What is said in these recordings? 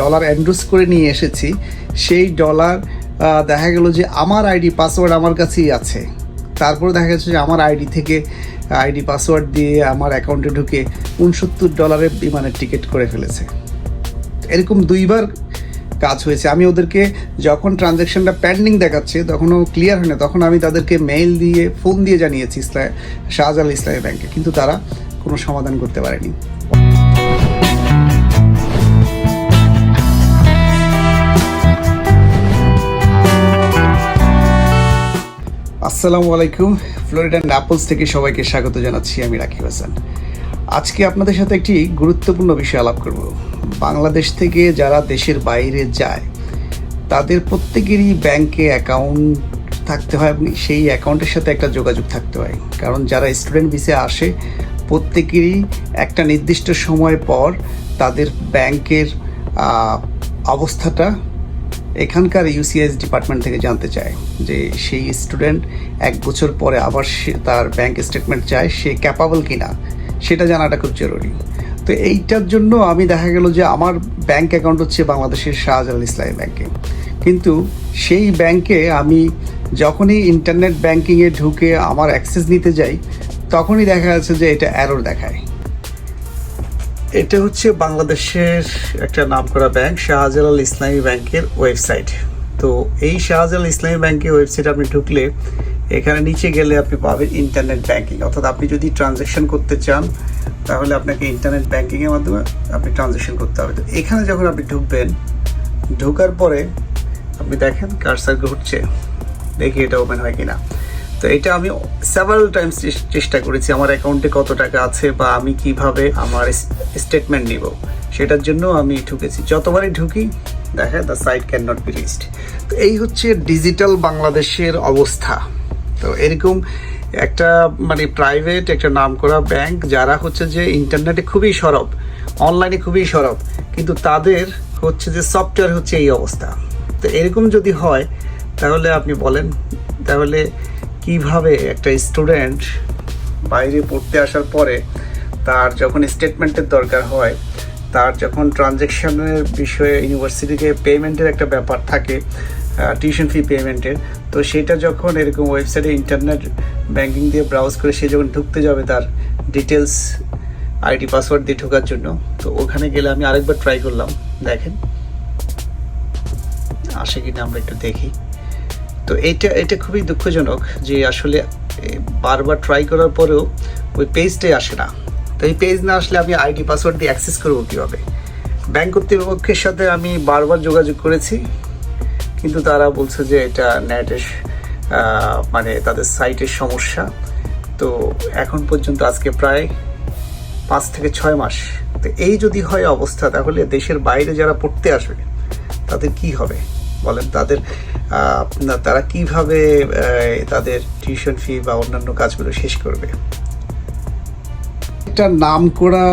Dollar Andros করে নিয়ে এসেছি, সেই ডলার দেখা গেল যে আমার আইডি পাসওয়ার্ড আমার কাছেই আছে। তারপরে দেখা গেছে যে আমার আইডি থেকে আইডি পাসওয়ার্ড দিয়ে আমার অ্যাকাউন্টে ঢুকে উনসত্তর ডলারের বিমানের টিকিট করে ফেলেছে। এরকম দুইবার কাজ হয়েছে। আমি ওদেরকে যখন ট্রানজ্যাকশনটা পেন্ডিং দেখাচ্ছে তখনও ক্লিয়ার হয় না, তখন আমি তাদেরকে মেইল দিয়ে ফোন দিয়ে জানিয়েছি ইসলাম শাহজালাল ইসলামী ব্যাংকে কিন্তু তারা কোনো সমাধান করতে পারেনি। আসসালামু আলাইকুম। ফ্লোরিডা ন্যাপলস থেকে সবাইকে স্বাগত জানাচ্ছি আমি রাকিব হাসান। আজকে আপনাদের সাথে একটি গুরুত্বপূর্ণ বিষয় আলাপ করব। বাংলাদেশ থেকে যারা দেশের বাইরে যায়, তাদের প্রত্যেকেরই ব্যাংকে অ্যাকাউন্ট থাকতে হয় এবং সেই অ্যাকাউন্টের সাথে একটা যোগাযোগ থাকতে হয়। কারণ যারা স্টুডেন্ট ভিসে আসে, প্রত্যেকেরই একটা নির্দিষ্ট সময় পর তাদের ব্যাংকের অবস্থাটা এখানকার ইউসিএস ডিপার্টমেন্ট থেকে জানতে চায় যে সেই স্টুডেন্ট এক বছর পরে আবার সে তার ব্যাংক স্টেটমেন্ট চায় সে ক্যাপাবল কিনা, সেটা জানাটা খুব জরুরি। তো এইটার জন্য আমি দেখা গেল যে আমার ব্যাংক অ্যাকাউন্ট হচ্ছে বাংলাদেশের শাহজালাল ইসলামী ব্যাংকে কিন্তু সেই ব্যাংকে আমি যখনই ইন্টারনেট ব্যাংকিংয়ে ঢুকে আমার অ্যাক্সেস নিতে যাই, তখনই দেখা যাচ্ছে যে এটা অ্যারোর দেখায়। এটা হচ্ছে বাংলাদেশের একটা নামকরা ব্যাংক শাহজালাল ইসলামী ব্যাংকের ওয়েবসাইট তো এই শাহজালাল ইসলামী ব্যাংকের ওয়েবসাইট আপনি ঢুকলে এখানে নিচে গেলে আপনি পাবেন ইন্টারনেট ব্যাংকিং অর্থাৎ আপনি যদি ট্রানজ্যাকশন করতে চান, তাহলে আপনাকে ইন্টারনেট ব্যাংকিংয়ের মাধ্যমে আপনি ট্রানজ্যাকশন করতে হবে। তো এখানে যখন আপনি ঢুকবেন, ঢোকার পরে আপনি দেখেন কারসার ঘুরছে। দেখি এটা ওপেন হয় কিনা। তো এটা আমি সেভারাল টাইমস চেষ্টা করেছি আমার অ্যাকাউন্টে কত টাকা আছে বা আমি কীভাবে আমার স্টেটমেন্ট নিব। সেটার জন্য আমি ঢুকেছি। যতবারই ঢুকি, দেখা the site can not be reached তো এই হচ্ছে ডিজিটাল বাংলাদেশের অবস্থা। তো এরকম একটা মানে প্রাইভেট একটা নামকরা ব্যাংক যারা হচ্ছে যে ইন্টারনেটে খুবই সরব অনলাইনে খুবই সরব, কিন্তু তাদের হচ্ছে যে সফটওয়্যার হচ্ছে এই অবস্থা। তো এরকম যদি হয়, তাহলে আপনি বলেন, তাহলে কীভাবে একটা স্টুডেন্ট বাইরে পড়তে আসার পরে তার যখন স্টেটমেন্টের দরকার হয়, তার যখন ট্রানজ্যাকশনের বিষয়ে ইউনিভার্সিটিকে পেমেন্টের একটা ব্যাপার থাকে টিউশন ফি পেমেন্টের তো সেটা যখন এরকম ওয়েবসাইটে ইন্টারনেট ব্যাঙ্কিং দিয়ে ব্রাউজ করে সে যখন ঢুকতে যাবে তার ডিটেলস আইডি পাসওয়ার্ড দিয়ে ঢোকার জন্য, তো ওখানে গেলে আমি আরেকবার ট্রাই করলাম। দেখেন, আসে কিনা আমরা একটু দেখি। তো এটা এটা খুবই দুঃখজনক যে আসলে বারবার ট্রাই করার পরেও ওই পেজটাই আসে না। তো এই পেজ না আসলে আমি আইডি পাসওয়ার্ড দিয়ে অ্যাক্সেস করব কীভাবে? ব্যাংক কর্তৃপক্ষের সাথে আমি বারবার যোগাযোগ করেছি, কিন্তু তারা বলছে যে এটা নেটের মানে তাদের সাইটের সমস্যা। তো এখন পর্যন্ত আজকে প্রায় পাঁচ থেকে ছয় মাস। তো এই যদি হয় অবস্থা, তাহলে দেশের বাইরে যারা পড়তে আসবে, তাদের কি হবে? বলেন, তাদের তারা কীভাবে তাদের টিউশন ফি বা অন্যান্য কাজগুলো শেষ করবে? একটা নাম করা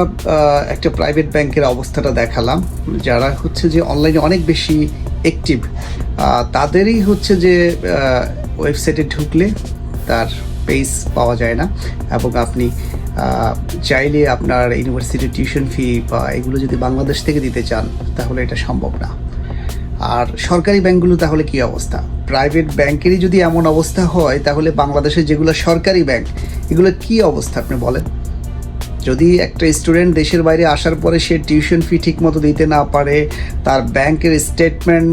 একটা প্রাইভেট ব্যাংকের অবস্থাটা দেখালাম, যারা হচ্ছে যে অনলাইনে অনেক বেশি অ্যাক্টিভ তাদেরই হচ্ছে যে ওয়েবসাইটে ঢুকলে তার পেজ পাওয়া যায় না, এবং আপনি চাইলে আপনার ইউনিভার্সিটি টিউশন ফি বা এগুলো যদি বাংলাদেশ থেকে দিতে চান, তাহলে এটা সম্ভব না। আর সরকারি ব্যাংকগুলো তাহলে কি অবস্থা? প্রাইভেট ব্যাংকেরই যদি এমন অবস্থা হয়, তাহলে বাংলাদেশের যেগুলো সরকারি ব্যাংক এগুলো কি অবস্থা আপনি বলেন? যদি একটা স্টুডেন্ট দেশের বাইরে আসার পরে সে টিউশন ফি ঠিক মতো দিতে না পারে, তার ব্যাংকের স্টেটমেন্ট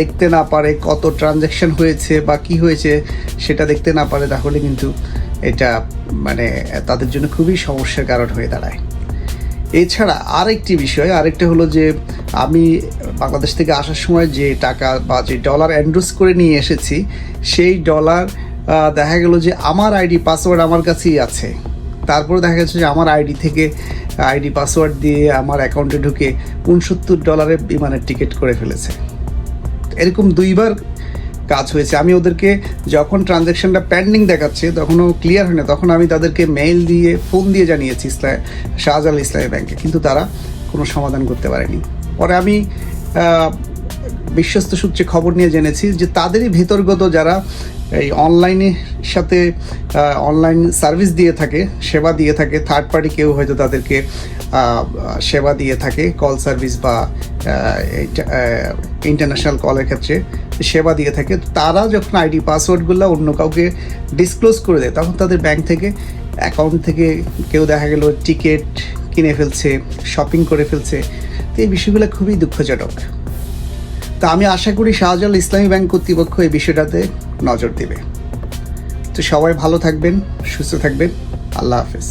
দেখতে না পারে কত ট্রানজ্যাকশন হয়েছে বা কি হয়েছে, সেটা দেখতে না পারে, তাহলে কিন্তু এটা মানে তাদের জন্য খুবই সমস্যার কারণ হয়ে দাঁড়ায়। এছাড়া আরেকটি বিষয়, আরেকটা হলো যে আমি বাংলাদেশ থেকে আসার সময় যে টাকা বা যে ডলার অ্যান্ড্রোস করে নিয়ে এসেছি, সেই ডলার দেখা গেল যে আমার আইডি পাসওয়ার্ড আমার কাছেই আছে। তারপরে দেখা গেছে যে আমার আইডি থেকে আইডি পাসওয়ার্ড দিয়ে আমার অ্যাকাউন্টে ঢুকে উনসত্তর ডলারের বিমানের টিকিট করে ফেলেছে। এরকম দুইবার কাজ হয়েছে। আমি ওদেরকে যখন ট্রানজ্যাকশনটা পেন্ডিং দেখাচ্ছে, তখনও ক্লিয়ার হয় না। তখন আমি তাদেরকে মেইল দিয়ে ফোন দিয়ে জানিয়েছি ইসলাম শাহজালাল ইসলামী ব্যাংকে। কিন্তু তারা কোনো সমাধান করতে পারেনি। পরে আমি বিশ্বস্ত সূত্রে খবর নিয়ে জেনেছি যে তাদেরই ভেতরগত যারা এই অনলাইনের সাথে অনলাইন সার্ভিস দিয়ে থাকে, সেবা দিয়ে থাকে থার্ড পার্টি কেউ হয়তো তাদেরকে সেবা দিয়ে থাকে কল সার্ভিস বা ইন্টারন্যাশনাল কলের ক্ষেত্রে সেবা দিয়ে থাকে তারা যখন আইডি পাসওয়ার্ডগুলো অন্য কাউকে ডিসক্লোজ করে দেয়, তখন তাদের ব্যাংক থেকে অ্যাকাউন্ট থেকে কেউ দেখা গেল টিকিট কিনে ফেলছে শপিং করে ফেলছে, তো এই বিষয়গুলো খুবই দুঃখজনক। তা আমি আশা করি শাহজালাল ইসলামী ব্যাংক কর্তৃপক্ষ এই বিষয়টাতে নজর দেবে। তো সবাই ভালো থাকবেন, সুস্থ থাকবেন, আল্লাহ হাফেজ।